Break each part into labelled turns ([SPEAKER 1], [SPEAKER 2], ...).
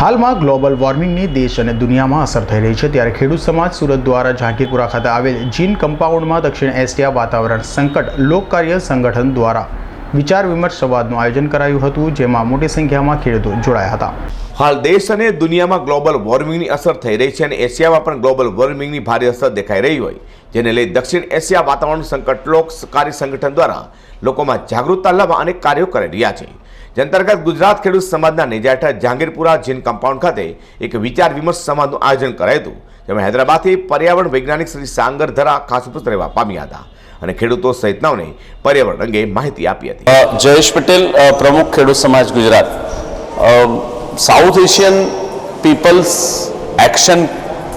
[SPEAKER 1] હાલમાં ગ્લોબલ વોર્મિંગની દેશ અને દુનિયામાં અસર થઈ રહી છે. ત્યારે ખેડૂત સમાજ સુરત દ્વારા ઝાંકીરપુરા ખાતે આવેલ જીન કમ્પાઉન્ડમાં દક્ષિણ એશિયા વાતાવરણ સંકટ લોકકાર્ય સંગઠન દ્વારા વિચાર વિમર્શ સંવાદનું આયોજન કરાયું હતું, જેમાં મોટી સંખ્યામાં ખેડૂતો જોડાયા હતા.
[SPEAKER 2] હાલ દેશ અને દુનિયામાં ગ્લોબલ વોર્મિંગની અસર થઈ રહી છે અને એશિયામાં પણ ગ્લોબલ વોર્મિંગની ભારે અસર દેખાઈ રહી હોય, જેને લઈ દક્ષિણ એશિયા વાતાવરણ સંકટ લોકકારી સંગઠન દ્વારા લોકોમાં જાગૃતતા લાવવા અનેક કાર્યો કરી રહ્યા છે. જે અંતર્ગત ગુજરાત ખેડૂત સમાજના નેજા જાંગીરપુરા જીન કમ્પાઉન્ડ ખાતે એક વિચાર વિમર્શ સમાજનું આયોજન કરાયું હતું, જેમાં હૈદરાબાદથી પર્યાવરણ વૈજ્ઞાનિક શ્રી સાંગર ધરા ખાસ ઉપસ્થિત રહેવા પામ્યા હતા અને ખેડૂતો સહિતનાઓને પર્યાવરણ અંગે માહિતી આપી હતી.
[SPEAKER 3] જયેશ પટેલ પ્રમુખ ખેડૂત સમાજ Gujarat. South Asian Peoples Action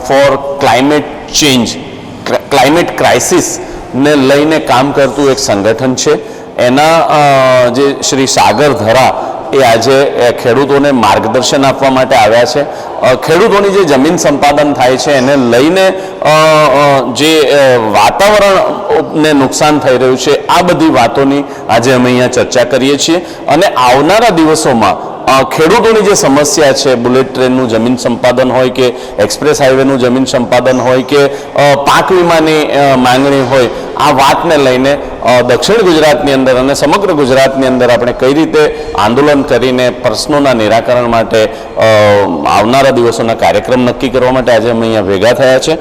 [SPEAKER 3] for Climate Change climate ક્રાઇસિસને લઈને કામ કરતું એક સંગઠન છે. એના જે શ્રી સાગર ધરા એ આજે ખેડૂતોને માર્ગદર્શન આપવા માટે આવ્યા છે. ખેડૂતોની જે જમીન સંપાદન થાય છે, એને લઈને જે વાતાવરણને નુકસાન થઈ રહ્યું છે, આ બધી વાતોની આજે અમે અહીંયા ચર્ચા કરીએ છીએ. અને આવનારા દિવસોમાં ખેડૂતોની જે સમસ્યા છે, બુલેટ ટ્રેનનું જમીન સંપાદન હોય કે એક્સપ્રેસ હાઈવેનું જમીન સંપાદન હોય કે પાક વીમાની માંગણી હોય, આ વાતને લઈને દક્ષિણ ગુજરાતની અંદર અને સમગ્ર ગુજરાતની અંદર આપણે કઈ રીતે આંદોલન કરીને પ્રશ્નોના નિરાકરણ માટે આવનારા દિવસોના કાર્યક્રમ નક્કી કરવા માટે આજે અમે અહીંયા ભેગા થયા છે.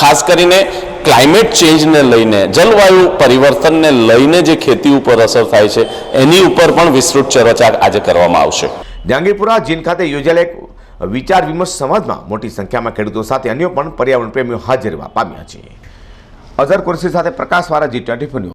[SPEAKER 3] ખાસ કરીને ક્લાઇમેટ ચેન્જને લઈને, જલવાયુ પરિવર્તનને લઈને જે ખેતી ઉપર અસર થાય છે, એની ઉપર પણ વિસ્તૃત ચર્ચા આજે કરવામાં આવશે.
[SPEAKER 2] જહાંગીરપુરા જીન ખાતે યોજાયેલા એક વિચાર વિમર્શ સમાજમાં મોટી સંખ્યામાં ખેડૂતો સાથે અન્ય પણ પર્યાવરણ પ્રેમીઓ હાજર પામ્યા છે. અઝર કુરશી સાથે પ્રકાશ વાળા જી ટ્વેન્ટી